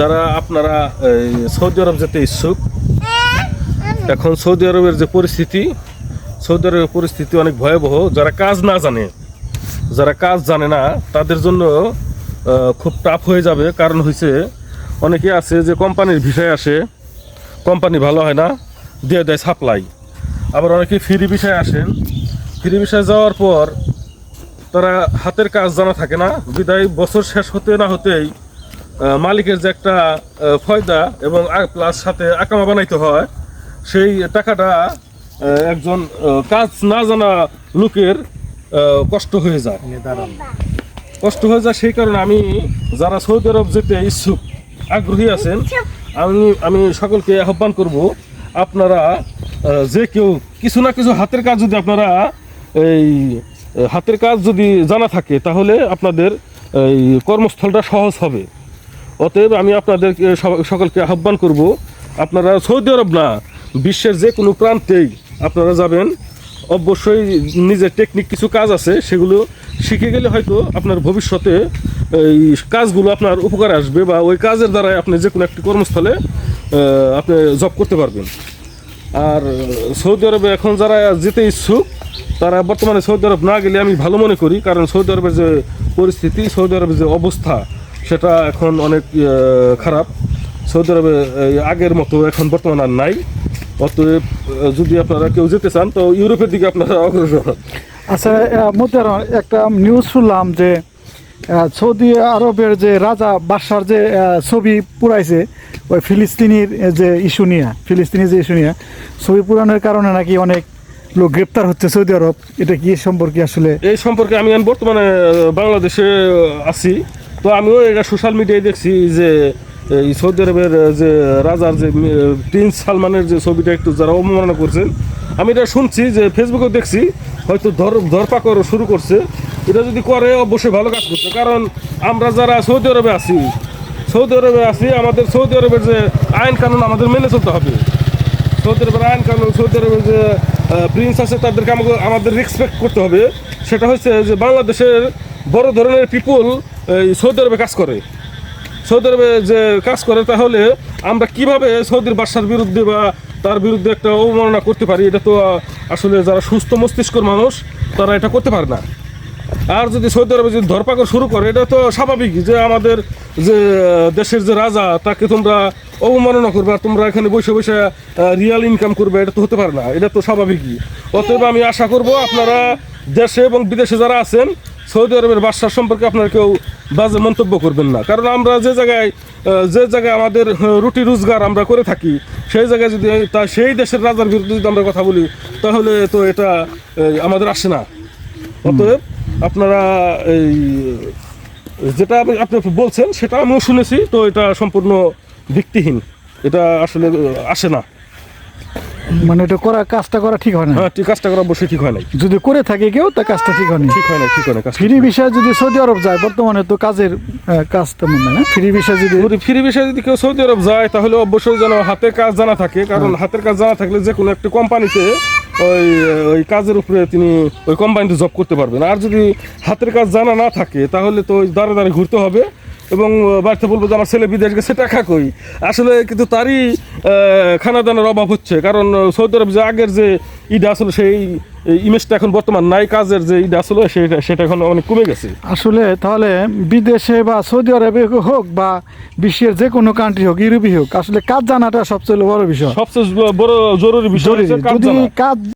যারা আপনারা সৌদি আরব যেতে ইচ্ছুক, এখন সৌদি আরবের যে পরিস্থিতি, সৌদি আরবের পরিস্থিতি অনেক ভয়াবহ। যারা কাজ না জানে, যারা কাজ জানে না, তাদের জন্য খুব টাফ হয়ে যাবে। কারণ হয়েছে অনেকে আছে যে কোম্পানির ভিসায় আসে, কোম্পানি ভালো হয় না, দিয়ে দেয় সাপ্লাই আবার অনেকে ফ্রি বিষয়ে আসেন। ফ্রি বিষয়ে যাওয়ার পর, তারা হাতের কাজ জানা থাকে না। বিদায় বছর শেষ হতে না হতেই মালিকের যে একটা ফয়দা এবং প্লাস সাথে আকামা বানাইতে হয় সেই টাকাটা একজন কাজ না জানা লোকের কষ্ট হয়ে যায়। কষ্ট হয়ে যায় সেই কারণে আমি যারা সৌদি আরব যেতে ইচ্ছুক আগ্রহী আছেন আমি আমি সকলকে আহ্বান করব আপনারা যে কেউ কিছু না কিছু হাতের কাজ যদি আপনারা এই হাতের কাজ যদি জানা থাকে তাহলে আপনাদের এই কর্মস্থলটা সহজ হবে। অতএব আমি আপনাদের সকলকে আহ্বান করব, আপনারা সৌদি আরব না, বিশ্বের যে কোনো প্রান্তেই আপনারা যাবেন। অবশ্যই নিজের টেকনিক কিছু কাজ আছে, সেগুলো শিখে গেলে হয়তো আপনার ভবিষ্যতে এই কাজগুলো আপনার উপকারে আসবে বা ওই কাজের দ্বারাই আপনি যে কোনো একটি কর্মস্থলে আপনি জব করতে পারবেন। আর সৌদি আরবে এখন যারা যেতে ইচ্ছুক, তারা বর্তমানে সৌদি আরব না গেলে আমি ভালো মনে করি, কারণ সৌদি আরবের যে পরিস্থিতি, সৌদি আরবের যে অবস্থা সেটা এখন অনেক খারাপ। সৌদি আরবে আগের মতো এখন বর্তমান আর নাই। অতএব যদি আপনারা কেউ যেতে চান তো ইউরোপের দিকে আপনারা অগ্রসর। আচ্ছা মধ্যে একটা নিউজ শুনলাম যে সৌদি আরবের যে রাজা বাদশার যে ছবি পুরাইছে ওই ফিলিস্তিনির যে ইস্যু নিয়ে ফিলিস্তিনি যে ইস্যু নিয়ে ছবি পুরানোর কারণে নাকি অনেক লোক গ্রেপ্তার হচ্ছে সৌদি আরব। এটা কি সম্পর্কে আসলে? এই সম্পর্কে আমি বর্তমানে বাংলাদেশে আছি। তো আমিও এটা সোশ্যাল মিডিয়ায় দেখছি যে, এই সৌদি আরবের যে রাজার যে প্রিন্স সালমানের যে ছবিটা একটু যারা অবমাননা করছেন, আমি এটা শুনছি যে ফেসবুকে দেখছি, হয়তো ধর ধরপাকড় শুরু করছে। এটা যদি করে, অবশ্যই ভালো কাজ করছে। কারণ আমরা যারা সৌদি আরবে আছি, সৌদি আরবে আছি, আমাদের সৌদি আরবের যে আইন কানুন আমাদের মেনে চলতে হবে। সৌদি আরবের আইন কানুন, সৌদি আরবের যে প্রিন্স আছে, তাদেরকে আমাকে, আমাদের রেসপেক্ট করতে হবে। সেটা হচ্ছে যে বাংলাদেশের বড় ধরনের পিপুল সৌদি আরবে কাজ করে। সৌদি আরবে যে কাজ করে, তাহলে আমরা কীভাবে সৌদির বাদশার বিরুদ্ধে বা তার বিরুদ্ধে একটা অবমাননা করতে পারি? এটা তো আসলে যারা সুস্থ মস্তিষ্কর মানুষ, তারা এটা করতে পারে না। আর যদি সৌদি আরবে যদি ধরপাকড় শুরু করে, এটা তো স্বাভাবিক যে আমাদের যে দেশের যে রাজা, তাকে তোমরা অবমাননা করবে আর তোমরা এখানে বসে বসে রিয়াল ইনকাম করবে, এটা তো হতে পারে না। এটা তো স্বাভাবিকই। অতএব আমি আশা করব আপনারা দেশে এবং বিদেশে যারা আছেন সৌদি আরবের বাদশার সম্পর্কে আপনারা কেউ বাজে মন্তব্য করবেন না। কারণ আমরা যে জায়গায় যে জায়গায় আমাদের রুটি রোজগার আমরা করে থাকি, সেই জায়গায় যদি, তা সেই দেশের রাজার বিরুদ্ধে যদি আমরা কথা বলি, তাহলে তো এটা আমাদের আসে না। অতএব আপনারা এই, যেটা আপনি বলছেন, সেটা আমিও শুনেছি, তো এটা সম্পূর্ণ ভিত্তিহীন। এটা আসলে আসে না। মানে এটা করা কাজটা করা ঠিক হয় না। হ্যাঁ ঠিক কাজটা করা অবশ্যই ঠিক হয় না যদি করে থাকে কেউ তা কাজটা ঠিক হয় না ঠিক হয় না ঠিক হয় না ফ্রি বিষয়ে যদি সৌদি আরব যায় বর্তমানে তো কাজের কাজ তেমন না। ফ্রি বিষয়ে যদি ফ্রি বিষয়ে যদি কেউ সৌদি আরব যায় তাহলে অবশ্যই যেন হাতের কাজ জানা থাকে। কারণ হাতের কাজ জানা থাকলে যে কোনো একটা কোম্পানিতে ওই ওই কাজের উপরে তিনি ওই কোম্পানিতে জব করতে পারবেন। আর যদি হাতের কাজ জানা না থাকে তাহলে তো ওই দাঁড়ে দাঁড়ে ঘুরতে হবে। এবং বাড়িতে বলব যে আমার ছেলে বিদেশ গেছে টাকা কই? আসলে কিন্তু তারই খানা দানার অভাব হচ্ছে। কারণ সৌদি আরব যে আগের যে ইটা আসলে সেই ইমেজটা এখন বর্তমান নাই কাজের যে ইটা আসলে সেটা সেটা এখন অনেক কমে গেছে। আসলে তাহলে বিদেশে বা সৌদি আরবে হোক বা বিশ্বের যে কোনো কান্ট্রি হোক ইউরোপই হোক আসলে কাজ জানাটা সবচেয়ে বড় বিষয়। সবচেয়ে বড় জরুরি বিষয় যদি। কাজ